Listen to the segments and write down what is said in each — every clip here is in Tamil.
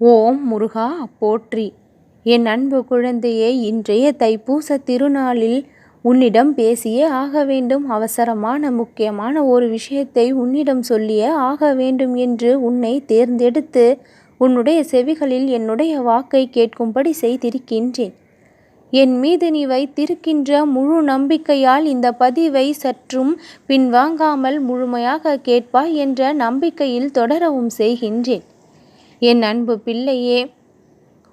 ஓம் முருகா போற்றி. என் அன்பு குழந்தையே இன்றைய தைப்பூச திருநாளில் உன்னிடம் பேசியே ஆக வேண்டும். அவசரமான முக்கியமான ஒரு விஷயத்தை உன்னிடம் சொல்லியே ஆக வேண்டும் என்று உன்னை தேர்ந்தெடுத்து உன்னுடைய செவிகளில் என்னுடைய வாக்கை கேட்கும்படி செய்திருக்கின்றேன். என் மீது நீ வைத்திருக்கின்ற முழு நம்பிக்கையால் இந்த பதிவை சற்றும் பின்வாங்காமல் முழுமையாக கேட்பாய் என்ற நம்பிக்கையில் தொடரவும் செய்கின்றேன். என் அன்பு பிள்ளையே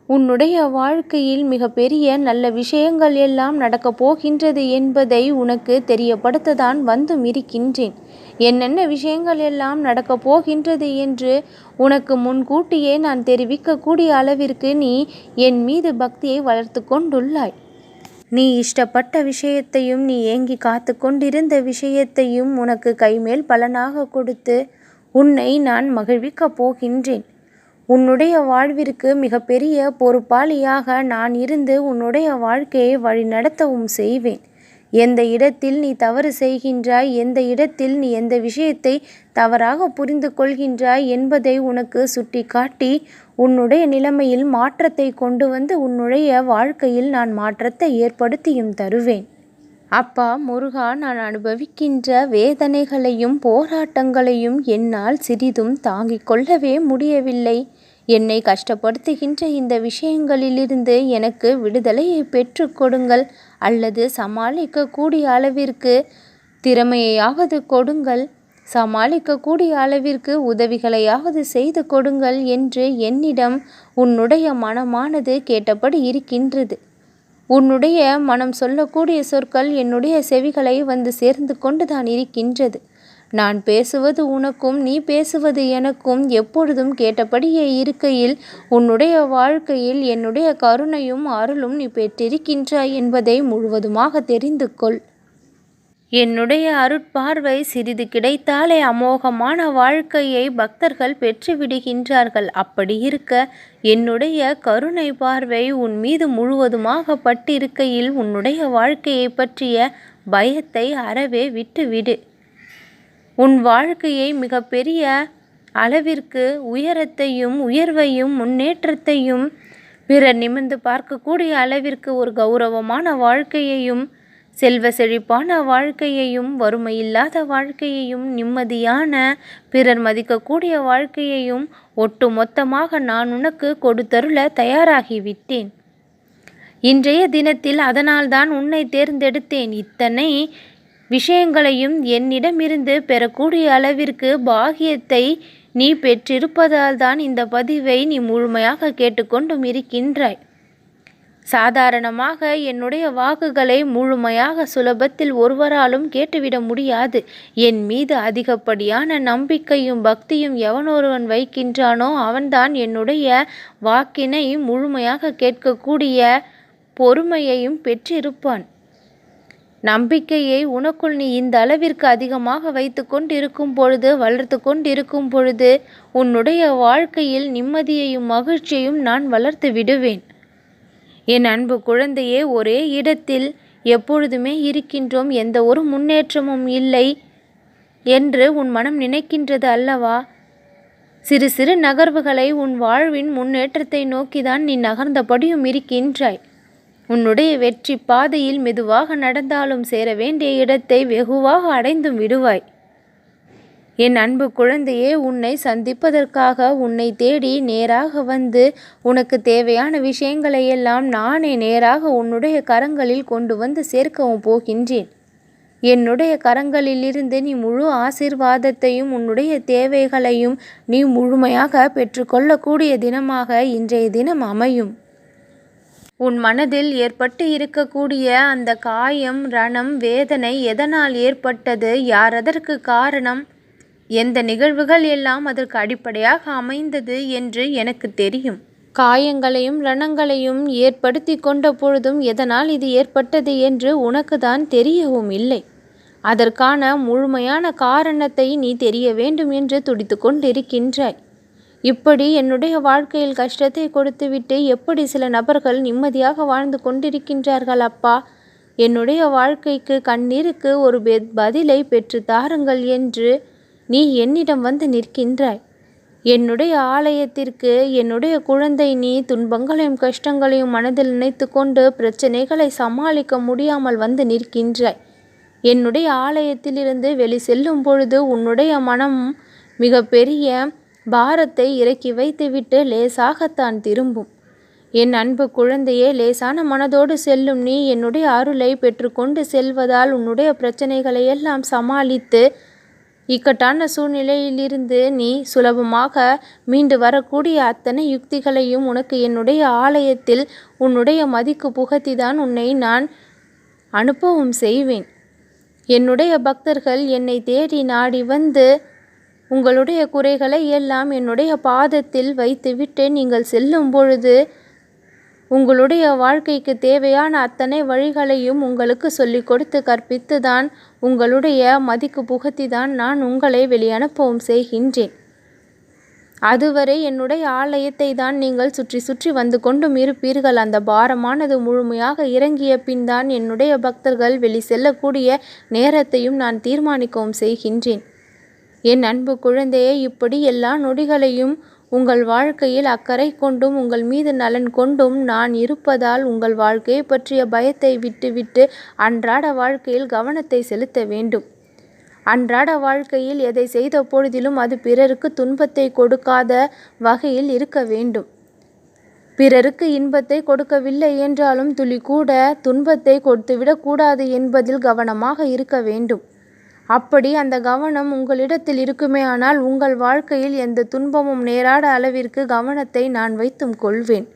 உன்னுடைய வாழ்க்கையில் மிகப்பெரிய நல்ல விஷயங்கள் எல்லாம் நடக்கப் போகின்றது என்பதை உனக்கு தெரியப்படுத்ததான் வந்தும் இருக்கின்றேன். என்னென்ன விஷயங்கள் எல்லாம் நடக்கப் போகின்றது என்று உனக்கு முன்கூட்டியே நான் தெரிவிக்கக்கூடிய அளவிற்கு நீ என் மீது பக்தியை வளர்த்து கொண்டுள்ளாய். நீ இஷ்டப்பட்ட விஷயத்தையும் நீ ஏங்கி காத்து கொண்டிருந்த விஷயத்தையும் உனக்கு கைமேல் பலனாக கொடுத்து உன்னை நான் மகிழ்விக்கப் போகின்றேன். உன்னுடைய வாழ்விற்கு மிகப்பெரிய பொறுப்பாளியாக நான் இருந்து உன்னுடைய வாழ்க்கையை வழிநடத்தவும் செய்வேன். எந்த இடத்தில் நீ தவறு செய்கின்றாய் எந்த இடத்தில் நீ எந்த விஷயத்தை தவறாக புரிந்து கொள்கின்றாய் என்பதை உனக்கு சுட்டி காட்டி உன்னுடைய நிலைமையில் மாற்றத்தை கொண்டு வந்து உன்னுடைய வாழ்க்கையில் நான் மாற்றத்தை ஏற்படுத்தியும் தருவேன். அப்பா முருகா நான் அனுபவிக்கின்ற வேதனைகளையும் போராட்டங்களையும் என்னால் சிறிதும் தாங்கிக் கொள்ளவே முடியவில்லை. என்னை கஷ்டப்படுத்துகின்ற இந்த விஷயங்களிலிருந்து எனக்கு விடுதலையை பெற்று கொடுங்கள் அல்லது சமாளிக்கக்கூடிய அளவிற்கு திறமையாவது கொடுங்கள். சமாளிக்கக்கூடிய அளவிற்கு உதவிகளையாவது செய்து கொடுங்கள் என்று என்னிடம் உன்னுடைய மனமானது கேட்டபடி இருக்கின்றது. உன்னுடைய மனம் சொல்லக்கூடிய சொற்கள் என்னுடைய செவிகளை வந்து சேர்ந்து கொண்டுதான் இருக்கின்றது. நான் பேசுவது உனக்கும் நீ பேசுவது எனக்கும் எப்பொழுதும் கேட்டபடியே இருக்கையில் உன்னுடைய வாழ்க்கையில் என்னுடைய கருணையும் அருளும் நீ பெற்றிருக்கின்றாய் என்பதை முழுவதுமாக தெரிந்து கொள். என்னுடைய அருட்பார்வை சிறிது கிடைத்தாலே அமோகமான வாழ்க்கையை பக்தர்கள் பெற்றுவிடுகின்றார்கள். அப்படி இருக்க என்னுடைய கருணை பார்வை உன் மீது முழுவதுமாக பட்டிருக்கையில் உன்னுடைய வாழ்க்கையை பற்றிய பயத்தை அறவே விட்டுவிடு. உன் வாழ்க்கையை மிகப்பெரிய அளவிற்கு உயரத்தையும் உயர்வையும் முன்னேற்றத்தையும் பிறர் நிமிர்ந்து பார்க்கக்கூடிய அளவிற்கு ஒரு கௌரவமான வாழ்க்கையையும் செல்வ செழிப்பான வாழ்க்கையையும் வறுமையில்லாத வாழ்க்கையையும் நிம்மதியான பிறர் மதிக்கக்கூடிய வாழ்க்கையையும் ஒட்டு மொத்தமாக நான் உனக்கு கொடுத்தருள தயாராகிவிட்டேன். இன்றைய தினத்தில் அதனால்தான் உன்னை தேர்ந்தெடுத்தேன். இத்தனை விஷயங்களையும் என்னிடமிருந்து பெறக்கூடிய அளவிற்கு பாகியத்தை நீ பெற்றிருப்பதால் தான் இந்த பதிவை நீ முழுமையாக கேட்டுக்கொண்டும் இருக்கின்றாய். சாதாரணமாக என்னுடைய வாக்குகளை முழுமையாக சுலபத்தில் ஒருவராலும் கேட்டுவிட முடியாது. என் மீது அதிகப்படியான நம்பிக்கையும் பக்தியும் எவனொருவன் வைக்கின்றானோ அவன்தான் என்னுடைய வாக்கினை முழுமையாக கேட்கக்கூடிய பொறுமையையும் பெற்றிருப்பான். நம்பிக்கையை உனக்குள் நீ இந்த அளவிற்கு அதிகமாக வைத்து கொண்டிருக்கும் பொழுது வளர்த்து கொண்டிருக்கும் பொழுது உன்னுடைய வாழ்க்கையில் நிம்மதியையும் மகிழ்ச்சியையும் நான் வளர்த்து விடுவேன். என் அன்பு குழந்தையே ஒரே இடத்தில் எப்பொழுதுமே இருக்கின்றோம். எந்த ஒரு முன்னேற்றமும் இல்லை என்று உன் மனம் நினைக்கின்றது அல்லவா? சிறு சிறு நகர்வுகளை உன் வாழ்வின் முன்னேற்றத்தை நோக்கிதான் நீ நகர்ந்தபடியும் இருக்கின்றாய். உன்னுடைய வெற்றி பாதையில் மெதுவாக நடந்தாலும் சேர வேண்டிய இடத்தை வெகுவாக அடைந்தும் விடுவாய். என் அன்பு குழந்தையே உன்னை சந்திப்பதற்காக உன்னை தேடி நேராக வந்து உனக்கு தேவையான விஷயங்களை எல்லாம் நானே நேராக உன்னுடைய கரங்களில் கொண்டு வந்து சேர்க்கவும் போகின்றேன். என்னுடைய கரங்களிலிருந்து நீ முழு ஆசிர்வாதத்தையும் உன்னுடைய தேவைகளையும் நீ முழுமையாக பெற்றுக்கொள்ளக்கூடிய தினமாக இன்றைய தினம் அமையும். உன் மனதில் ஏற்பட்டு இருக்கக்கூடிய அந்த காயம் ரணம் வேதனை எதனால் ஏற்பட்டது? யார் அதற்கு காரணம்? எந்த நிகழ்வுகள் எல்லாம் அதற்கு அடிப்படையாக அமைந்தது என்று எனக்கு தெரியும். காயங்களையும் ரணங்களையும் ஏற்படுத்தி கொண்ட பொழுதும் எதனால் இது ஏற்பட்டது என்று உனக்கு தான் தெரியவும் இல்லை. அதற்கான முழுமையான காரணத்தை நீ தெரிய வேண்டும் என்று துடித்து கொண்டிருக்கின்றாய். இப்படி என்னுடைய வாழ்க்கையில் கஷ்டத்தை கொடுத்துவிட்டு எப்படி சில நபர்கள் நிம்மதியாக வாழ்ந்து கொண்டிருக்கின்றார்கள் அப்பா? என்னுடைய வாழ்க்கைக்கு கண்ணீருக்கு ஒரு பதிலை பெற்று தாருங்கள் என்று நீ என்னிடம் வந்து நிற்கின்றாய். என்னுடைய ஆலயத்திற்கு என்னுடைய குழந்தை நீ துன்பங்களையும் கஷ்டங்களையும் மனதில் நினைத்து கொண்டு பிரச்சனைகளை சமாளிக்க முடியாமல் வந்து நிற்கின்றாய். என்னுடைய ஆலயத்திலிருந்து வெளி செல்லும் பொழுது உன்னுடைய மனம் மிக பெரிய பாரத்தை இறக்கி வைத்துவிட்டு லேசாகத்தான் திரும்பும். என் அன்பு குழந்தையே லேசான மனதோடு செல்லும் நீ என்னுடைய அருளை பெற்றுக்கொண்டு செல்வதால் உன்னுடைய பிரச்சனைகளை எல்லாம் சமாளித்து இக்கட்டான சூழ்நிலையிலிருந்து நீ சுலபமாக மீண்டு வரக்கூடிய அத்தனை யுக்திகளையும் உனக்கு என்னுடைய ஆலயத்தில் உன்னுடைய மதிக்கு புகத்திதான் உன்னை நான் அனுப்பவும் செய்வேன். என்னுடைய பக்தர்கள் என்னை தேடி நாடி வந்து உங்களுடைய குறைகளை எல்லாம் என்னுடைய பாதத்தில் வைத்துவிட்டு நீங்கள் செல்லும் பொழுது உங்களுடைய வாழ்க்கைக்கு தேவையான அத்தனை வழிகளையும் உங்களுக்கு சொல்லிக் கொடுத்து கற்பித்து தான் உங்களுடைய மதிக்கு புகத்தி தான் நான் உங்களை வெளியனுப்பவும் செய்கின்றேன். அதுவரை என்னுடைய ஆலயத்தை தான் நீங்கள் சுற்றி சுற்றி வந்து கொண்டும் இருப்பீர்கள். அந்த பாரமானது முழுமையாக இறங்கிய பின் தான் என்னுடைய பக்தர்கள் வெளி செல்லக்கூடிய நேரத்தையும் நான் தீர்மானிக்கவும் செய்கின்றேன். என் அன்பு குழந்தையே இப்படி எல்லா நொடிகளையும் உங்கள் வாழ்க்கையில் அக்கறை கொண்டும் உங்கள் மீது நலன் கொண்டும் நான் இருப்பதால் உங்கள் வாழ்க்கையை பற்றிய பயத்தை விட்டுவிட்டு அன்றாட வாழ்க்கையில் கவனத்தை செலுத்த வேண்டும். அன்றாட வாழ்க்கையில் எதை செய்த பொழுதிலும் அது பிறருக்கு துன்பத்தை கொடுக்காத வகையில் இருக்க வேண்டும். பிறருக்கு இன்பத்தை கொடுக்கவில்லை என்றாலும் துளி கூட துன்பத்தை கொடுத்துவிடக்கூடாது என்பதில் கவனமாக இருக்க வேண்டும். அப்படி அந்த கவனம் உங்களிடத்தில் இருக்குமேயானால் உங்கள் வாழ்க்கையில் எந்த துன்பமும் நேராட அளவிற்கு கவனத்தை நான் வைத்தும் கொள்வேன்.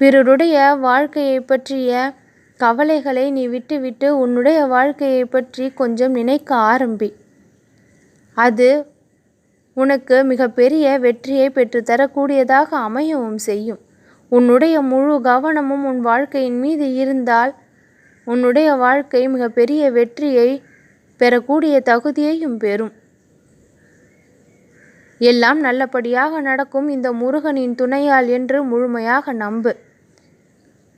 பிறருடைய வாழ்க்கையை பற்றிய கவலைகளை நீ விட்டுவிட்டு உன்னுடைய வாழ்க்கையை பற்றி கொஞ்சம் நினைக்க ஆரம்பி. அது உனக்கு மிகப்பெரிய வெற்றியை பெற்றுத்தரக்கூடியதாக அமையவும் செய்யும். உன்னுடைய முழு கவனமும் உன் வாழ்க்கையின் மீது இருந்தால் உன்னுடைய வாழ்க்கை மிகப்பெரிய வெற்றியை பெறக்கூடிய தகுதியையும் பெறும். எல்லாம் நல்லபடியாக நடக்கும் இந்த முருகனின் துணையால் என்று முழுமையாக நம்பு.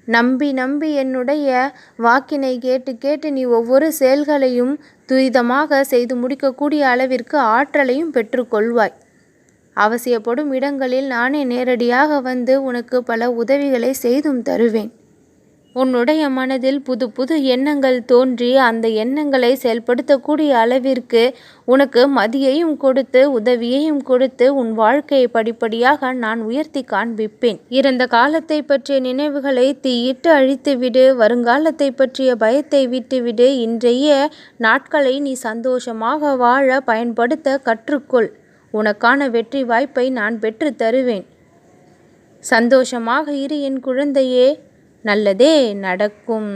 நம்பி நம்பி என்னுடைய வாக்கினை கேட்டு கேட்டு நீ ஒவ்வொரு செயல்களையும் துரிதமாக செய்து முடிக்கக்கூடிய அளவிற்கு ஆற்றலையும் பெற்றுக்கொள்வாய் அவசியப்படும் இடங்களில் நானே நேரடியாக வந்து உனக்கு பல உதவிகளை செய்தும் தருவேன். உன்னுடைய மனதில் புது புது எண்ணங்கள் தோன்றி அந்த எண்ணங்களை செயல்படுத்தக்கூடிய அளவிற்கு உனக்கு மதியையும் கொடுத்து உதவியையும் கொடுத்து உன் வாழ்க்கையை படிப்படியாக நான் உயர்த்தி காண்பிப்பேன். இறந்த காலத்தை பற்றிய நினைவுகளை தீயிட்டு அழித்துவிடு வருங்காலத்தை பற்றிய பயத்தை விட்டுவிடு இன்றைய நாட்களை நீ சந்தோஷமாக வாழ பயன்படுத்த கற்றுக்கொள். உனக்கான வெற்றி வாய்ப்பை நான் பெற்று தருவேன். சந்தோஷமாக இரு என் குழந்தையே. நல்லதே நடக்கும்.